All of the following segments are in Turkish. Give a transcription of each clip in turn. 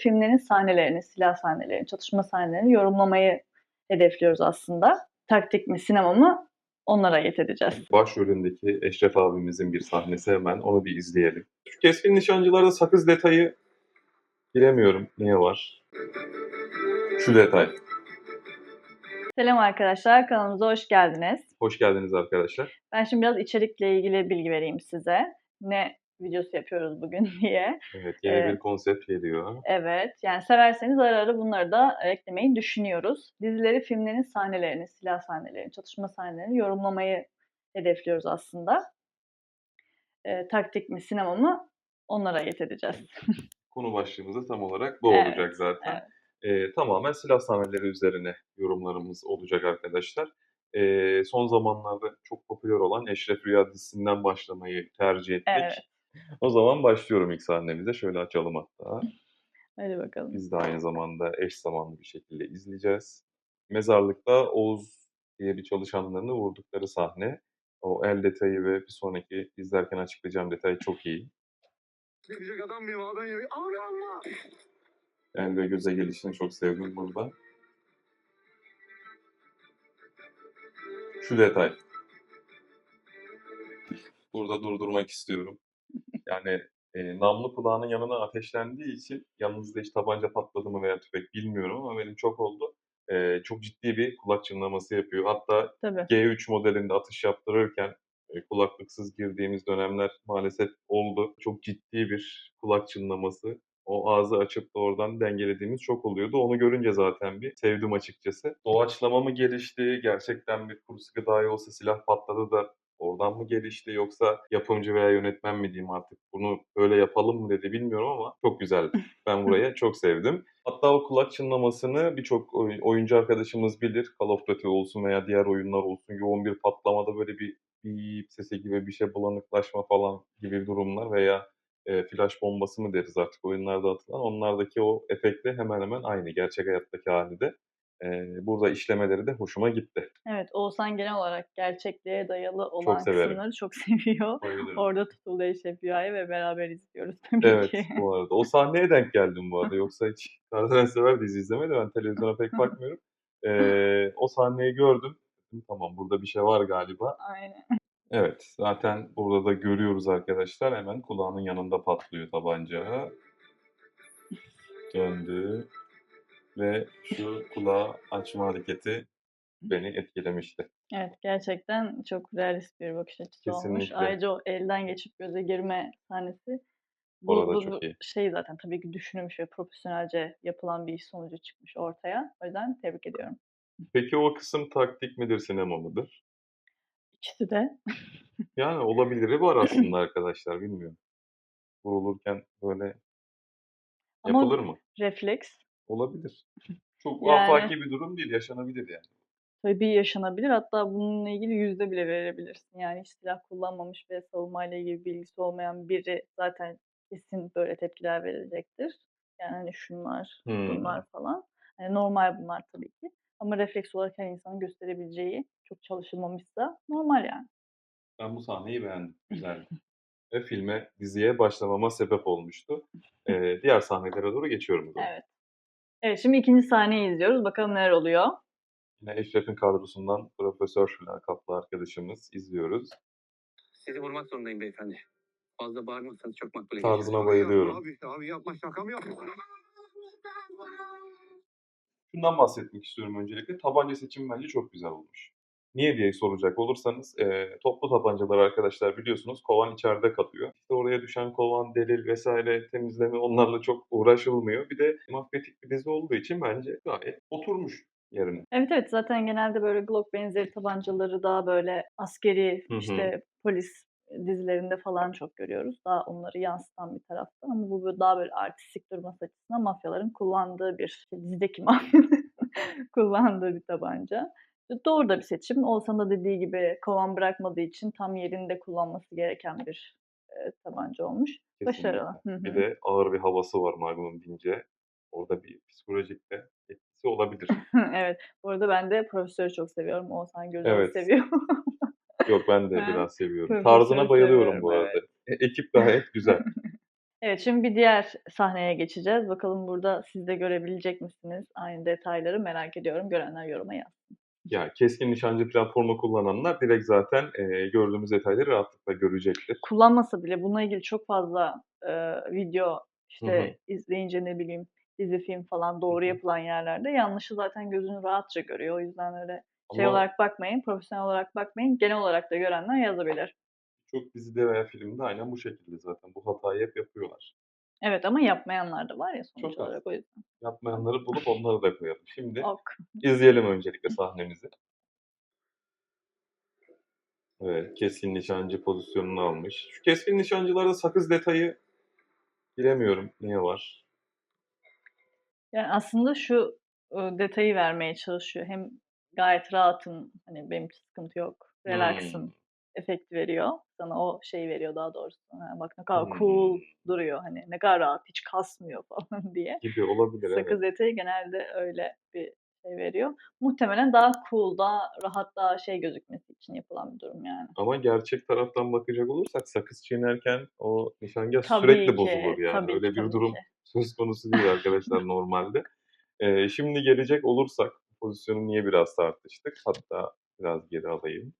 filmlerin sahnelerini, silah sahnelerini, çatışma sahnelerini yorumlamayı hedefliyoruz aslında. Taktik mi, sinema mı onlara ayırt edeceğiz. Başrolündeki Eşref abimizin bir sahnesi hemen onu bir izleyelim. Şu keskin nişancılarda sakız detayı bilemiyorum niye var. Şu detay. Selam arkadaşlar, kanalımıza hoş geldiniz. Hoş geldiniz arkadaşlar. Ben şimdi biraz içerikle ilgili bilgi vereyim size. Ne videosu yapıyoruz bugün diye. Evet yeni Evet. bir konsept geliyor. Evet, yani severseniz ara ara bunları da eklemeyi düşünüyoruz. Dizileri, filmlerin sahnelerini, silah sahnelerini, çatışma sahnelerini yorumlamayı hedefliyoruz aslında. Ee, taktik mi, sinema mı onlara ayırt edeceğiz. Konu başlığımız da tam olarak bu Evet, olacak zaten. evet. Ee, tamamen silah sahneleri üzerine yorumlarımız olacak arkadaşlar. Ee, son zamanlarda çok popüler olan Eşref Rüya dizisinden başlamayı tercih ettik. Evet. O zaman başlıyorum ilk sahnemize. Şöyle açalım hatta. Hadi bakalım. Biz de aynı zamanda eş zamanlı bir şekilde izleyeceğiz. Mezarlıkta Oğuz diye bir çalışanlarını vurdukları sahne. O el detayı ve bir sonraki izlerken açıklayacağım detay çok iyi. Gidecek adam mıyım abi? Ben yemeği... Abi Allah! El ve göze gelişini çok sevdim burada. Şu detay. Burada durdurmak istiyorum. Yani e, namlu kulağının yanına ateşlendiği için yanınızda hiç tabanca patladı mı veya tüfek bilmiyorum ama benim çok oldu. E, çok ciddi bir kulak çınlaması yapıyor. Hatta Tabii. G3 modelinde atış yaptırırken e, kulaklıksız girdiğimiz dönemler maalesef oldu. Çok ciddi bir kulak çınlaması. O ağzı açıp da oradan dengelediğimiz çok oluyordu. Onu görünce zaten bir sevdim açıkçası. Doğaçlama mı gelişti? Gerçekten bir kuru sıkı dahi olsa silah patladı da oradan mı gelişti? Yoksa yapımcı veya yönetmen mi diyeyim artık bunu böyle yapalım mı dedi bilmiyorum ama çok güzeldi. Ben burayı çok sevdim. Hatta o kulak çınlamasını birçok oy- oyuncu arkadaşımız bilir. Call of Duty olsun veya diğer oyunlar olsun. Yoğun bir patlamada böyle bir bip sesi gibi bir şey bulanıklaşma falan gibi durumlar veya e, flash bombası mı deriz artık oyunlarda atılan. Onlardaki o efektle hemen hemen aynı gerçek hayattaki hali de. E, burada işlemeleri de hoşuma gitti. Evet, Oğuzhan genel olarak gerçekliğe dayalı olan severim. kısımları çok seviyor. Bayılıyorum. Orada tutuldu Eşref Rüya'yı ve beraber izliyoruz tabii Evet ki. bu arada. O sahneye denk geldim bu arada. Yoksa hiç Tarzan Sever dizi izlemedim. Ben televizyona pek bakmıyorum. E, o sahneyi gördüm. Tamam burada bir şey var galiba. Aynen. Evet, zaten burada da görüyoruz arkadaşlar. Hemen kulağının yanında patlıyor tabanca. Döndü. Ve şu kulağı açma hareketi beni etkilemişti. Evet, gerçekten çok realist bir bakış açısı olmuş. Kesinlikle. Ayrıca o elden geçip göze girme sahnesi bu, Orada bu- çok bu iyi. şey zaten tabii ki düşünülmüş ve profesyonelce yapılan bir iş sonucu çıkmış ortaya. O yüzden tebrik ediyorum. Peki o kısım taktik midir, sinema mıdır? İkisi de. Yani olabiliri var aslında arkadaşlar, bilmiyorum. Vurulurken böyle Ama yapılır mı? refleks Olabilir. Çok Yani- afaki bir durum değil, yaşanabilir yani. tabii yaşanabilir. Hatta bununla ilgili yüzde bile verebilirsin. Yani hiç silah kullanmamış ve savunmayla ilgili bilgisi olmayan biri zaten kesin böyle tepkiler verecektir. Yani hani şunlar, Hmm. bunlar falan. Hani normal bunlar tabii ki. Ama refleks olarak her insanın gösterebileceği çok çalışılmamışsa normal yani. Ben bu sahneyi beğendim. Güzeldi. Ve filme, diziye başlamama sebep olmuştu. Ee, diğer sahnelere doğru geçiyorum o zaman. Evet. Evet şimdi ikinci sahneyi izliyoruz. Bakalım neler oluyor. Yine Eşref'in kadrosundan Profesör lakaplı arkadaşımız izliyoruz. Sizi vurmak zorundayım beyefendi. Fazla bağırmazsanız çok makbule Tarzına Abi bayılıyorum. Abi, abi yapma şaka mı yapıyorsun? Şundan bahsetmek istiyorum öncelikle. Tabanca seçimi bence çok güzel olmuş. Niye diye soracak olursanız e, toplu tabancalar arkadaşlar biliyorsunuz kovan içeride kalıyor. İşte oraya düşen kovan, delil vesaire temizleme onlarla çok uğraşılmıyor. Bir de mafyatik bir dizi olduğu için bence gayet oturmuş yerine. Evet evet zaten genelde böyle Glock benzeri tabancaları daha böyle askeri işte polis dizilerinde falan çok görüyoruz. Daha onları yansıtan bir tarafta ama bu böyle daha böyle artistik durması açısından mafyaların kullandığı bir dizideki mafyanın kullandığı bir tabanca. Doğru da bir seçim. Oğuzhan da dediği gibi kovan bırakmadığı için tam yerinde kullanması gereken bir e, tabanca olmuş. Başarılı. Hı hı. Bir de ağır bir havası var Magnum deyince. Orada bir psikolojik de etkisi olabilir. evet. Bu arada ben de profesörü çok seviyorum. Oğuzhan Göl'ü Evet. seviyor. Yok ben de biraz seviyorum. Tarzına bayılıyorum bu seviyorum, arada. E- ekip gayet güzel. Evet, şimdi bir diğer sahneye geçeceğiz. Bakalım burada siz de görebilecek misiniz? Aynı detayları merak ediyorum. Görenler yoruma yazsın. Ya keskin nişancı platformu kullananlar direkt zaten e, gördüğümüz detayları rahatlıkla görecektir. Kullanmasa bile bununla ilgili çok fazla e, video Hı işte hı. izleyince ne bileyim dizi film falan doğru hı. yapılan yerlerde yanlışı zaten gözünü rahatça görüyor. O yüzden öyle şey Ama olarak bakmayın, profesyonel olarak bakmayın. Genel olarak da görenler yazabilir. çok dizide veya filmde aynen bu şekilde zaten. Bu hatayı hep yapıyorlar. Evet ama yapmayanlar da var ya sonuç Çok az. olarak o yüzden. Yapmayanları bulup onları da koyalım. Şimdi Ok. izleyelim öncelikle sahnemizi. Evet, keskin nişancı pozisyonunu almış. Şu keskin nişancılarda sakız detayı bilemiyorum niye var. Yani aslında şu e, detayı vermeye çalışıyor. Hem gayet rahatım, hani benim için sıkıntı yok, relaxım Hmm. Efekti veriyor. Sana o şeyi veriyor daha doğrusu. Ha, bak ne kadar Hmm. cool duruyor hani ne kadar rahat hiç kasmıyor falan diye. Gibi olabilir evet. Sakız detayı genelde öyle bir şey veriyor. Muhtemelen daha cool, daha rahat, daha şey gözükmesi için yapılan bir durum yani. Ama gerçek taraftan bakacak olursak sakız çiğnerken o nişangah Tabii sürekli ki, bozulur yani. tabii Öyle ki, bir durum ki. söz konusu değil arkadaşlar normalde. Ee, şimdi gelecek olursak pozisyonu niye biraz tartıştık? Hatta biraz geri alayım.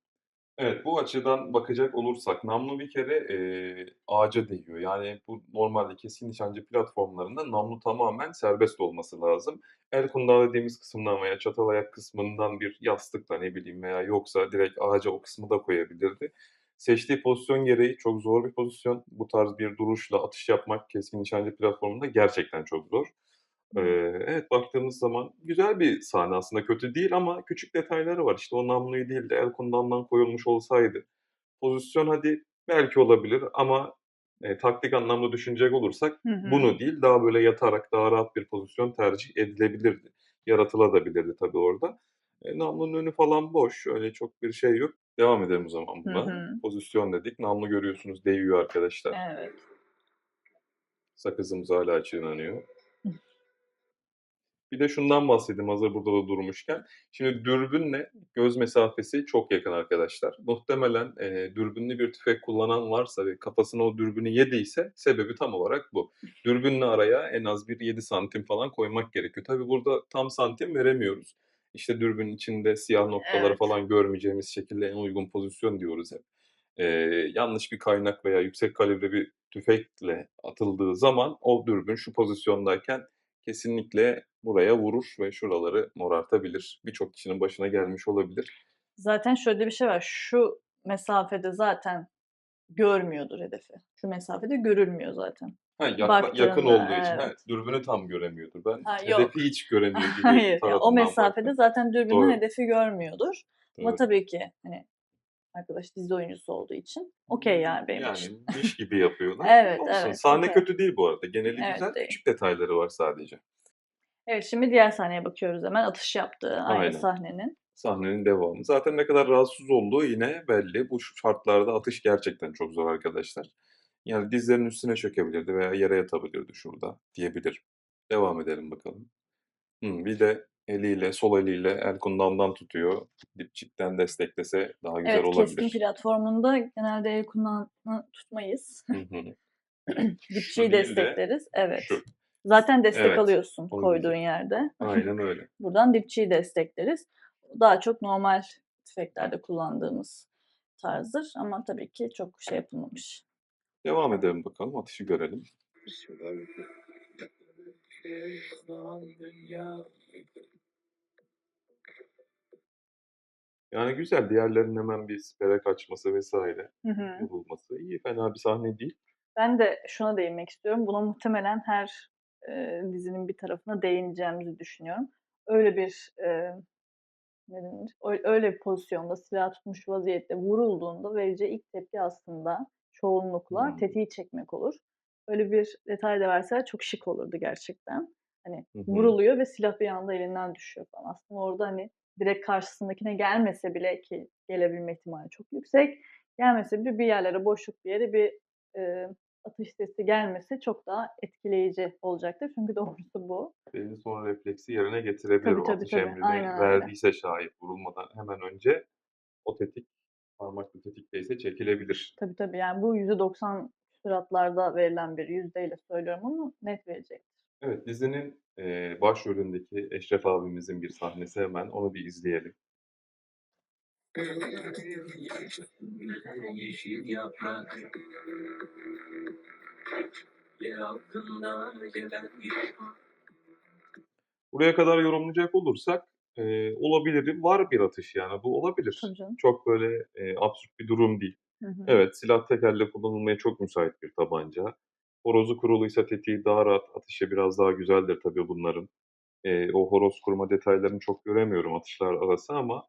Evet bu açıdan bakacak olursak namlu bir kere eee, ağaca değiyor. Yani bu normalde keskin nişancı platformlarında namlu tamamen serbest olması lazım. El kundağı dediğimiz kısımdan veya çatal ayak kısmından bir yastıkla ne bileyim veya yoksa direkt ağaca o kısmı da koyabilirdi. Seçtiği pozisyon gereği çok zor bir pozisyon. Bu tarz bir duruşla atış yapmak keskin nişancı platformunda gerçekten çok zor. Eee, evet baktığımız zaman güzel bir sahne aslında kötü değil ama küçük detayları var. İşte o namluyu değil de el kundağından koyulmuş olsaydı. Pozisyon hadi belki olabilir ama e, taktik anlamda düşünecek olursak Hı hı. bunu değil daha böyle yatarak daha rahat bir pozisyon tercih edilebilirdi. Yaratılabilirdi tabii orada. E, namlunun önü falan boş. Öyle çok bir şey yok. Devam edelim o zaman Hı buna. hı. Pozisyon dedik. Namlu görüyorsunuz değiyor arkadaşlar. Evet. Sakızımız hala çiğneniyor. Bir de şundan bahsedeyim hazır burada da durmuşken. Şimdi dürbünle göz mesafesi çok yakın arkadaşlar. Muhtemelen e, dürbünlü bir tüfek kullanan varsa ve kafasına o dürbünü yediyse sebebi tam olarak bu. Dürbünle araya en az bir 7 santim falan koymak gerekiyor. Tabi burada tam santim veremiyoruz. İşte dürbünün içinde siyah noktaları Evet. falan görmeyeceğimiz şekilde en uygun pozisyon diyoruz hep. E, yanlış bir kaynak veya yüksek kalibre bir tüfekle atıldığı zaman o dürbün şu pozisyondayken kesinlikle buraya vurur ve şuraları morartabilir. Birçok kişinin başına gelmiş olabilir. Zaten şöyle bir şey var. Şu mesafede zaten görmüyordur hedefi. Şu mesafede görülmüyor zaten. Ha, Baktığında, yakın olduğu için evet. ha, dürbünü tam göremiyordur. Ben Ha, hedefi yok. hiç göremiyor gibi Hayır. o mesafede baktım. zaten dürbünün Doğru. hedefi görmüyordur. Ama Doğru. tabii ki hani arkadaş dizi oyuncusu olduğu için okey yani benim Yani için. iş gibi yapıyorlar. Evet, Olsun. evet, Sahne okey. kötü değil bu arada. Geneli Evet, güzel. değil. Küçük detayları var sadece. Evet şimdi diğer sahneye bakıyoruz hemen. Atış yaptığı aynı Aynen. sahnenin. Sahnenin devamı. Zaten ne kadar rahatsız olduğu yine belli. Bu şartlarda atış gerçekten çok zor arkadaşlar. Yani dizlerinin üstüne çökebilirdi veya yere yatabilirdi şurada diyebilirim. Devam edelim bakalım. Hı, bir de eliyle, sol eliyle el kundağından tutuyor. Dipçikten desteklese daha güzel Evet keskin olabilir. platformunda genelde el kulağını tutmayız. Hı hı. Dipçiyi de destekleriz. Evet. Şu. Zaten destek Evet, alıyorsun koyduğun yerde. Aynen öyle. Buradan dipçiyi destekleriz. Daha çok normal tüfeklerde kullandığımız tarzdır ama tabii ki çok şey yapılmamış. Devam edelim bakalım. Atışı görelim. Yani güzel. Diğerlerinin hemen bir sipere kaçması vesaire. Hı hı. Vurulması iyi. Fena bir sahne değil. Ben de şuna değinmek istiyorum. Buna muhtemelen her e, dizinin bir tarafına değineceğimizi düşünüyorum. Öyle bir e, ne denir? Öyle bir pozisyonda silah tutmuş vaziyette vurulduğunda vereceği ilk tepki aslında çoğunlukla Hmm. tetiği çekmek olur. Öyle bir detay da verseler çok şık olurdu gerçekten. Hani hı. vuruluyor ve silah bir anda elinden düşüyor falan. Aslında orada hani direkt karşısındakine gelmese bile ki gelebilme ihtimali çok yüksek. Gelmese bile bir yerlere boşluk bir yere bir e, atış sesi gelmesi çok daha etkileyici olacaktır. Çünkü doğrusu bu. Belli son refleksi yerine getirebilir Tabii, o tabii, atış tabii. emrini Aynen öyle. verdiyse şayet vurulmadan hemen önce o tetik parmaklı tetikteyse çekilebilir. Tabii tabii yani bu %90 küsuratlarda verilen bir yüzdeyle söylüyorum ama net verecektir. Evet, dizinin, eee, başrolündeki Eşref abimizin bir sahnesi hemen, onu bir izleyelim. Yeşil yaprak Yer altında gelen Buraya kadar yorumlayacak olursak, eee, olabiliri var bir atış yani, bu olabilir. Canım. Çok böyle, eee, absürt bir durum değil. Hı hı. Evet, silah tek elle kullanılmaya çok müsait bir tabanca. Horozu kuruluysa tetiği daha rahat, atışı biraz daha güzeldir tabii bunların. Eee, o horoz kurma detaylarını çok göremiyorum atışlar arası ama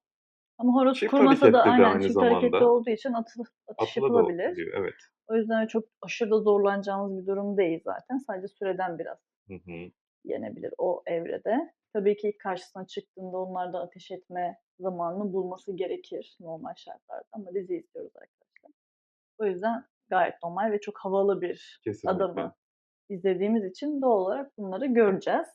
Ama horoz Çift kurmasa da aynen aynı çift zamanda. hareketli olduğu için atı atış atıla yapılabilir. biliyor. Evet. O yüzden çok aşırı da zorlanacağımız bir durum değil zaten. Sadece süreden biraz Hı hı. yenebilir o evrede. Tabii ki karşısına çıktığında onlar da ateş etme zamanını bulması gerekir normal şartlarda ama dizi izliyoruz arkadaşlar. O yüzden gayet normal ve çok havalı bir Kesinlikle. adamı izlediğimiz için doğal olarak bunları göreceğiz.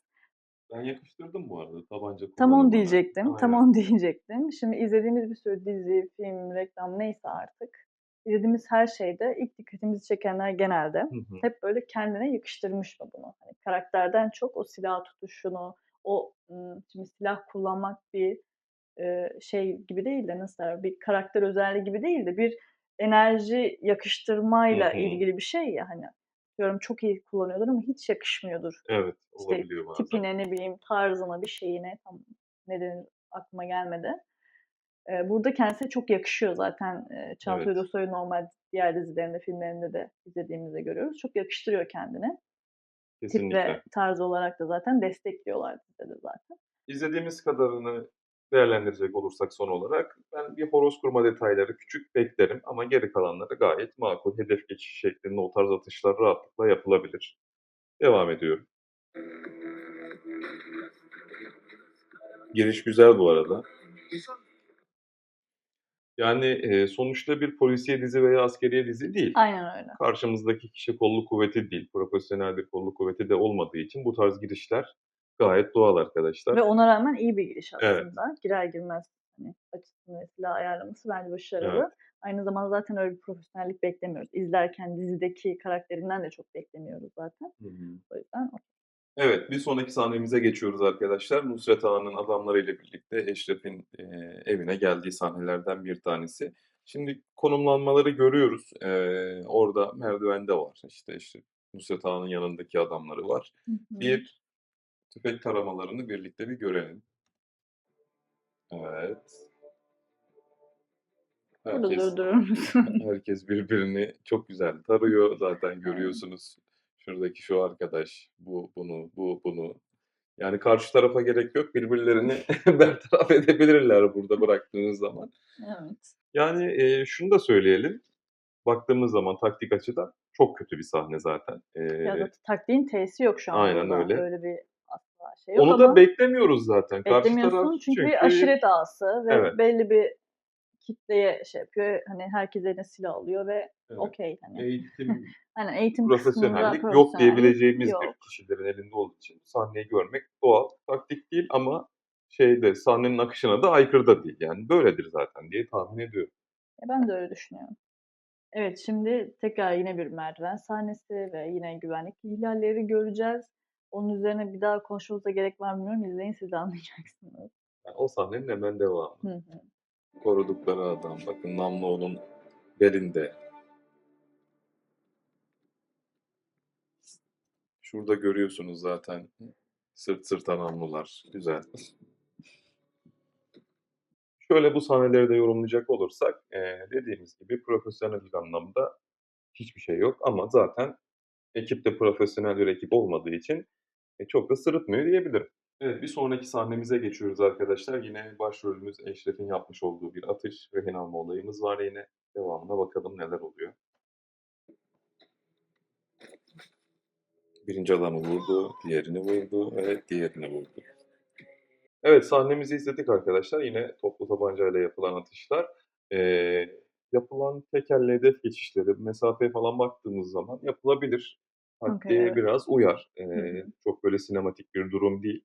Ben yakıştırdım bu arada tabanca Tam onu diyecektim. Tam Aynen. onu diyecektim. Şimdi izlediğimiz bir sürü dizi, film, reklam neyse artık izlediğimiz her şeyde ilk dikkatimizi çekenler genelde Hı hı. hep böyle kendine yakıştırmış mı bunu? Hani karakterden çok o silah tutuşunu, o şimdi silah kullanmak bir şey gibi değil de nasıl bir karakter özelliği gibi değil de bir enerji yakıştırmayla Hı hı. ilgili bir şey ya hani. Diyorum çok iyi kullanıyordur ama hiç yakışmıyordur. Evet, İşte olabiliyor bazen. tipine ne bileyim tarzına bir şeyine tam nedeni aklıma gelmedi. Ee, burada kendisine çok yakışıyor zaten. Ee, Çağatay Evet. Ulusoy'u normal diğer dizilerinde, filmlerinde de izlediğimizde görüyoruz. Çok yakıştırıyor kendini. Tip Kesinlikle. ve tarz olarak da zaten destekliyorlar dizide de zaten. İzlediğimiz kadarını değerlendirecek olursak son olarak ben bir horoz kurma detayları küçük beklerim ama geri kalanları gayet makul. Hedef geçiş şeklinde o tarz atışlar rahatlıkla yapılabilir. Devam ediyorum. Giriş güzel bu arada. Yani e, sonuçta bir polisiye dizi veya askeriye dizi değil. Aynen öyle. Karşımızdaki kişi kolluk kuvveti değil. Profesyonel bir kolluk kuvveti de olmadığı için bu tarz girişler gayet doğal arkadaşlar. Ve ona rağmen iyi bir giriş Evet. aslında. Girer girmez hani açısını ve silah ayarlaması bence başarılı. Evet. Aynı zamanda zaten öyle bir profesyonellik beklemiyoruz. İzlerken dizideki karakterinden de çok beklemiyoruz zaten. Hı hı. O yüzden Evet, bir sonraki sahnemize geçiyoruz arkadaşlar. Nusret Ağa'nın adamlarıyla birlikte Eşref'in e, evine geldiği sahnelerden bir tanesi. Şimdi konumlanmaları görüyoruz. E, orada merdivende var. İşte Eşref, Nusret Ağa'nın yanındaki adamları var. Hı hı. Bir tüfek taramalarını birlikte bir görelim. Evet. Burada Herkes, durdurur musun? herkes birbirini çok güzel tarıyor. Zaten görüyorsunuz. Şuradaki şu arkadaş, bu bunu, bu bunu. Yani karşı tarafa gerek yok. Birbirlerini bertaraf edebilirler burada bıraktığınız zaman. evet. Yani e, şunu da söyleyelim. Baktığımız zaman taktik açıdan çok kötü bir sahne zaten. E, Ya zaten taktiğin T'si yok şu an Aynen burada. öyle. Öyle bir asla şey yok onu ama da beklemiyoruz zaten. Karşı beklemiyorsun taraf çünkü, çünkü bir aşiret ağası ve Evet. belli bir kitleye şey yapıyor. Hani herkes eline silah alıyor ve Evet. okey hani. eğitim, Aynen eğitim profesyonellik yok diyebileceğimiz yok. bir kişilerin elinde olduğu için sahneyi görmek doğal. Taktik değil ama şeyde sahnenin akışına da aykırı da değil. Yani böyledir zaten diye tahmin ediyorum. Ya ben de öyle düşünüyorum. Evet şimdi tekrar yine bir merdiven sahnesi ve yine güvenlik ihlalleri göreceğiz. Onun üzerine bir daha konuşmamıza gerek var mı bilmiyorum. İzleyin siz de anlayacaksınız. Yani o sahnenin hemen devamı. Hı hı. Korudukları adam. Bakın namlu onun belinde. Şurada görüyorsunuz zaten. Sırt sırta namlular. Güzel. Şöyle bu sahneleri de yorumlayacak olursak eee, dediğimiz gibi profesyonel anlamda hiçbir şey yok ama zaten ekip de profesyonel bir ekip olmadığı için e, çok da sırıtmıyor diyebilirim. Evet bir sonraki sahnemize geçiyoruz arkadaşlar. Yine başrolümüz Eşref'in yapmış olduğu bir atış rehin alma olayımız var yine. Devamına bakalım neler oluyor. Birinci adamı vurdu, diğerini vurdu, evet diğerini vurdu. Evet sahnemizi izledik arkadaşlar. Yine toplu tabancayla yapılan atışlar. Ee, yapılan tekerle hedef geçişleri, mesafeye falan baktığımız zaman yapılabilir. Taktiğe evet. biraz uyar. Hı. Çok böyle sinematik bir durum değil.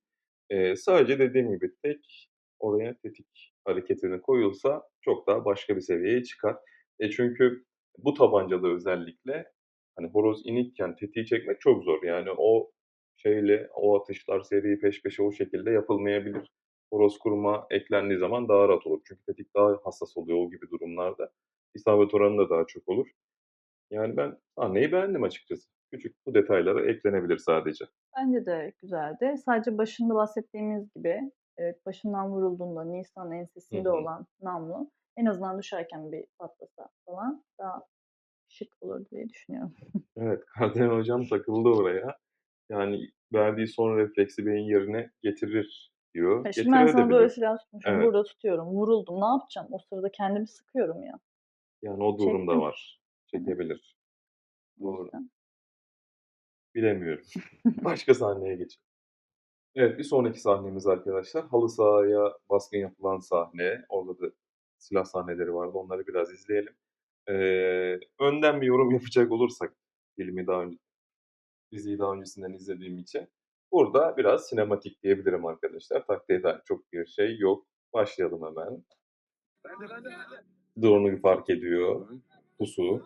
Ee, sadece dediğim gibi tek oraya tetik hareketini koyulsa çok daha başka bir seviyeye çıkar. E çünkü bu tabancada özellikle Hani horoz inikken tetiği çekmek çok zor. Yani o şeyle o atışlar seri peş peşe o şekilde yapılmayabilir. Horoz kurma eklendiği zaman daha rahat olur. Çünkü tetik daha hassas oluyor o gibi durumlarda. İsabet oranı da daha çok olur. Yani ben sahneyi beğendim açıkçası. Küçük bu detaylara eklenebilir sadece. Bence de güzeldi. Sadece başında bahsettiğimiz gibi evet, başından vurulduğunda Nisan ensesinde Hı hı. olan namlu en azından düşerken bir patlasa falan daha şık olur diye düşünüyorum. Evet, Kardemir hocam takıldı oraya. Yani verdiği son refleksi beyin yerine getirir diyor. Ya şimdi ben sana böyle silah tutmuşum, Evet. burada tutuyorum, vuruldum. Ne yapacağım? O sırada kendimi sıkıyorum ya. Yani o durum da Çektim. var. Çekebilir. Doğru. Bilemiyorum. Başka sahneye geçelim. Evet, bir sonraki sahnemiz arkadaşlar. Halı sahaya baskın yapılan sahne. Orada da silah sahneleri vardı. Onları biraz izleyelim. Ee, önden bir yorum yapacak olursak filmi daha önce, diziyi daha öncesinden izlediğim için. Burada biraz sinematik diyebilirim arkadaşlar. Takdir eden çok bir şey yok. Başlayalım hemen. Drone'u fark ediyor. Pusu.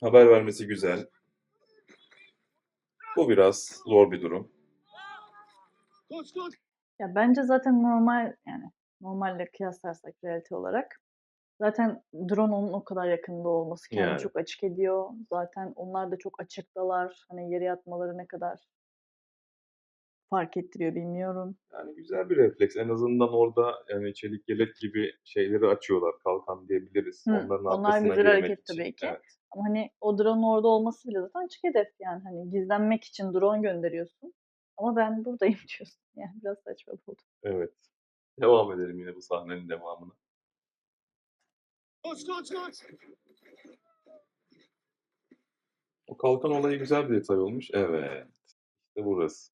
Haber vermesi güzel. Bu biraz zor bir durum. Ya bence zaten normal yani normalle kıyaslarsak realite olarak zaten drone onun o kadar yakında olması kendini Yani. çok açık ediyor. Zaten onlar da çok açıktalar. Hani yere yatmaları ne kadar fark ettiriyor bilmiyorum. Yani güzel bir refleks. En azından orada yani çelik yelek gibi şeyleri açıyorlar. Kalkan diyebiliriz. Hı, Onların onlar arkasına güzel girmek hareket için. tabii ki. Evet. Ama hani o drone'un orada olması bile zaten açık hedef yani. Hani gizlenmek için drone gönderiyorsun. Ama ben buradayım diyorsun. Yani biraz saçma buldu. evet. Devam edelim yine bu sahnenin devamına. Koş koş koş. O kalkan olayı güzel bir detay olmuş. Evet. İşte burası.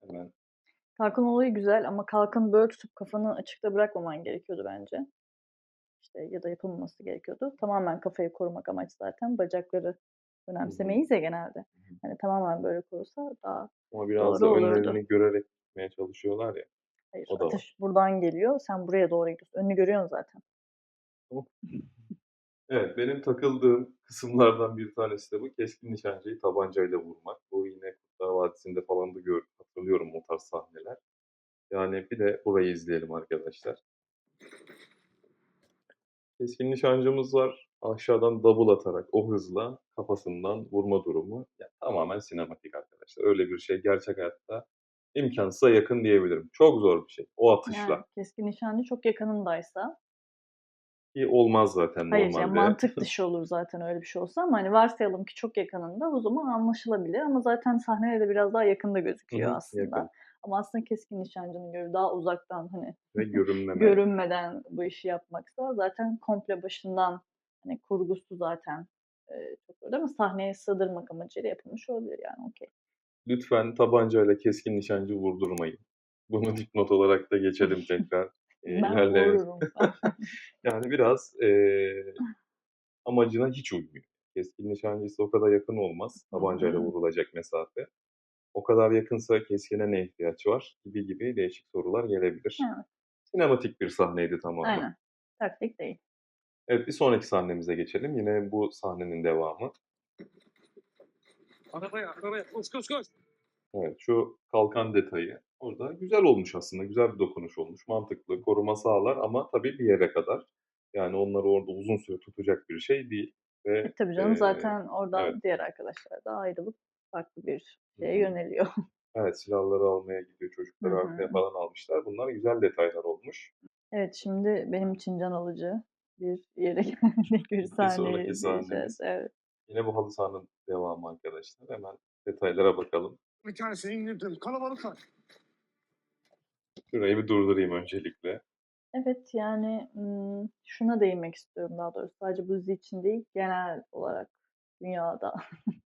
Hemen. Kalkan olayı güzel ama kalkanı böyle tutup kafanı açıkta bırakmaman gerekiyordu bence. İşte ya da yapılmaması gerekiyordu. Tamamen kafayı korumak amaç zaten. Bacakları önemsemeyiz ya genelde. Hani tamamen böyle korursa daha Ama biraz da olurdu. önlerini görerek gitmeye çalışıyorlar ya. hayır. O da var. Ateş buradan geliyor. Sen buraya doğru gidiyorsun. Önünü görüyorsun zaten. Evet, benim takıldığım kısımlardan bir tanesi de bu. Keskin nişancıyı tabancayla vurmak. Bu yine Kurtlar Vadisi'nde falan da gör, hatırlıyorum o tarz sahneler. Yani bir de burayı izleyelim arkadaşlar. Keskin nişancımız var. Aşağıdan double atarak o hızla kafasından vurma durumu. Yani tamamen sinematik arkadaşlar. Öyle bir şey gerçek hayatta imkansıza yakın diyebilirim. Çok zor bir şey. O atışla. Yani keskin nişancı çok yakınındaysa Ki olmaz zaten Hayır normalde. yani mantık dışı olur zaten öyle bir şey olsa ama hani varsayalım ki çok yakınında o zaman anlaşılabilir ama zaten sahnede de biraz daha yakında gözüküyor hı, aslında. yakın. Ama aslında keskin nişancının göre daha uzaktan hani Ve görünmeme. görünmeden bu işi yapmaksa zaten komple başından hani kurgusu zaten e, çok zor ama sahneye sığdırmak amacıyla yapılmış olabilir yani okey. Lütfen tabancayla keskin nişancı vurdurmayın. Bunu dipnot olarak da geçelim tekrar. Ben vururum. Yani biraz eee, amacına hiç uymuyor. Keskin nişancısı o kadar yakın olmaz. Tabancayla vurulacak mesafe. O kadar yakınsa keskine ne ihtiyaç var gibi gibi değişik sorular gelebilir. Evet. Sinematik bir sahneydi tamamen. Aynen. Taktik değil. Evet bir sonraki sahnemize geçelim. Yine bu sahnenin devamı. Arabaya, arabaya. Koş koş koş. Evet şu kalkan detayı orada güzel olmuş aslında. Güzel bir dokunuş olmuş. Mantıklı. Koruma sağlar ama tabii bir yere kadar. Yani onları orada uzun süre tutacak bir şey değil. Ve E, tabii canım eee, zaten oradan evet. diğer arkadaşlar da ayrılıp farklı bir şeye yöneliyor. Evet silahları almaya gidiyor. Çocukları Hı hı. arkaya falan almışlar. Bunlar güzel detaylar olmuş. Evet şimdi benim için can alıcı bir yere geldik bir izleyeceğiz. sahnemiz. Evet. Yine bu halı sahanın devamı arkadaşlar. Hemen detaylara bakalım. Bir tanesini indirdim. Kalabalık var. Şurayı bir durdurayım öncelikle. Evet yani şuna değinmek istiyorum daha doğrusu. Sadece bu dizi için değil genel olarak dünyada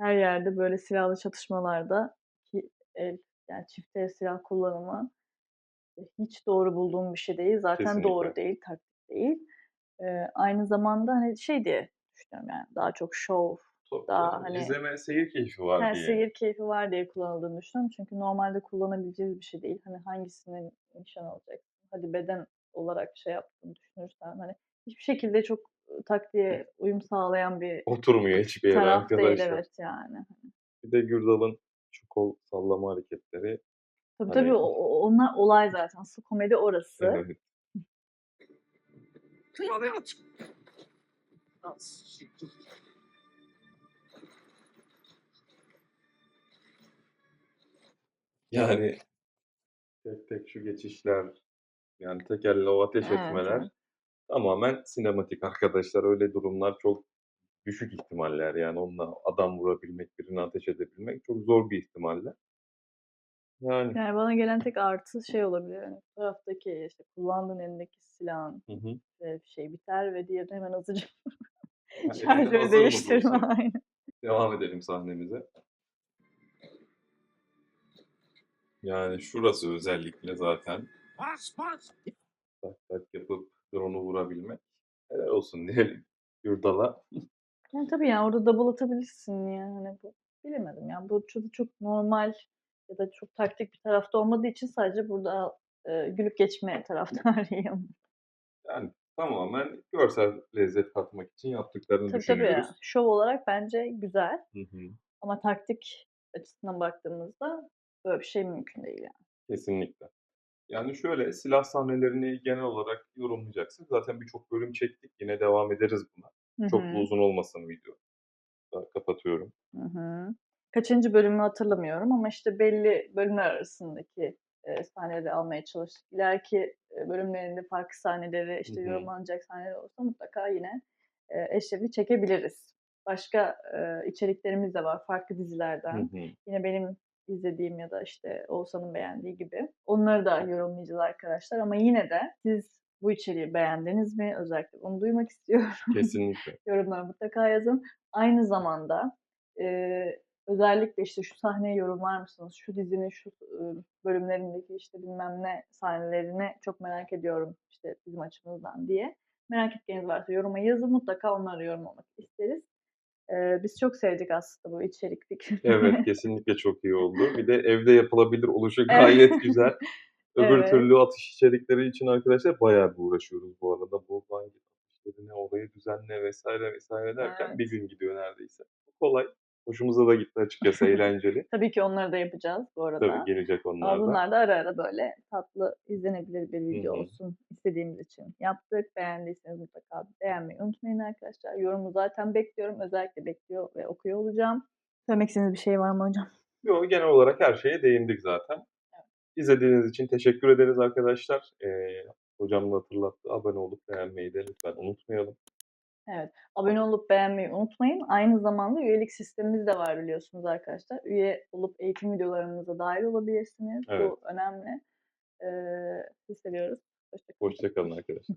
her yerde böyle silahlı çatışmalarda ki el yani çift el silah kullanımı e, hiç doğru bulduğum bir şey değil. Zaten Kesinlikle. doğru değil, taktik değil. Ee, aynı zamanda hani şey diye düşünüyorum yani daha çok şov, Tabii Daha canım, hani- izleme, seyir keyfi var diye. seyir keyfi var diye kullanıldığını düşünüyorum. Çünkü normalde kullanabileceğiz bir şey değil. Hani hangisini nişan alacaksın? Hadi beden olarak şey yaptığını düşünürsen hani hiçbir şekilde çok taktiğe uyum sağlayan bir Oturmuyor hiçbir yere taraf değil arkadaşlar. evet yani. Bir de Gürdal'ın şu kol sallama hareketleri. Tabii Hani tabii o onlar olay zaten. Asıl komedi orası. Evet. Yani tek tek şu geçişler, yani tek elle o ateş Evet, etmeler evet. Tamamen sinematik arkadaşlar. Öyle durumlar çok düşük ihtimaller. Yani onunla adam vurabilmek, birine ateş edebilmek çok zor bir ihtimaller. Yani. Yani bana gelen tek artı şey olabilir, hani, fotoğraftaki, işte, kullandığın elindeki silahın, Hı şeyi biter ve diğerini hemen elinde şarjörü hazır değiştirme. Aynen. Devam edelim sahnemize. Yani şurası özellikle zaten Bas bas. tak tak yapıp drone'u vurabilmek. Helal olsun diyelim Gürdal'a. Yani, tabii, yani, orada double atabilirsin yani, hani, bu bilemedim ya. Bu çok çok normal ya da çok taktik bir tarafta olmadığı için sadece burada, eee, gülüp geçme taraftarıyım. Yani tamamen görsel lezzet katmak için yaptıklarını Tabii, tabii. düşünüyoruz. Şov olarak bence güzel Hı hı. ama taktik açısından baktığımızda böyle bir şey mümkün değil yani. Kesinlikle. Yani şöyle, silah sahnelerini genel olarak yorumlayacaksın. Zaten birçok bölüm çektik. Yine devam ederiz buna. Hı Çok hı. da uzun olmasın video. Da kapatıyorum. Hı hı. Kaçıncı bölümü hatırlamıyorum ama işte belli bölümler arasındaki, eee, sahneleri almaya çalıştık. İleriki, eee, bölümlerinde farklı sahneleri, işte, Hı hı. yorumlanacak sahneler olursa mutlaka yine, eee, eşrefli çekebiliriz. Başka, eee, içeriklerimiz de var farklı Hı dizilerden. hı. Yine benim izlediğim ya da, işte, Oğuzhan'ın beğendiği gibi. Onları da yorumlayacağız arkadaşlar ama yine de siz bu içeriği beğendiniz mi? Özellikle onu duymak istiyorum. Kesinlikle. Yorumlara mutlaka yazın. Aynı zamanda, eee, özellikle, işte, şu sahneyi yorumlar mısınız? Şu dizinin şu, bölümlerindeki, işte, bilmem ne sahnelerini çok merak ediyorum, işte, bizim açımızdan diye. Merak ettikleriniz varsa yoruma yazın. Mutlaka onları yorumlamak isteriz. Eee, biz çok sevdik aslında bu içerik fikrini. Evet, kesinlikle çok iyi oldu. Bir de evde yapılabilir oluşu gayet güzel. Öbür Evet. türlü atış içerikleri için arkadaşlar bayağı bir uğraşıyoruz bu arada. Bu hangi atışlarını, orayı düzenle vs. vs. derken bir Evet. gün gidiyor neredeyse. Kolay. Hoşumuza da gitti açıkçası, eğlenceli. Tabii ki onları da yapacağız bu Tabii arada. gelecek onlar Ama da. bunlar da ara ara böyle tatlı, izlenebilir bir video olsun istediğimiz için yaptık. Beğendiyseniz mutlaka beğenmeyi unutmayın arkadaşlar. Yorumu zaten bekliyorum. Özellikle bekliyor ve okuyor olacağım. Söylemek istediğiniz bir şey var mı hocam? Yo, genel olarak her şeye değindik zaten. Evet. İzlediğiniz için teşekkür ederiz arkadaşlar. Eee, hocam da hatırlattı. Abone olup beğenmeyi de lütfen unutmayalım. Evet. Abone olup beğenmeyi unutmayın. Aynı zamanda üyelik sistemimiz de var biliyorsunuz arkadaşlar. Üye olup eğitim videolarımıza dahil olabilirsiniz. Evet. Bu önemli. Sizi seviyoruz. Hoşça kalın. Hoşça kalın arkadaşlar.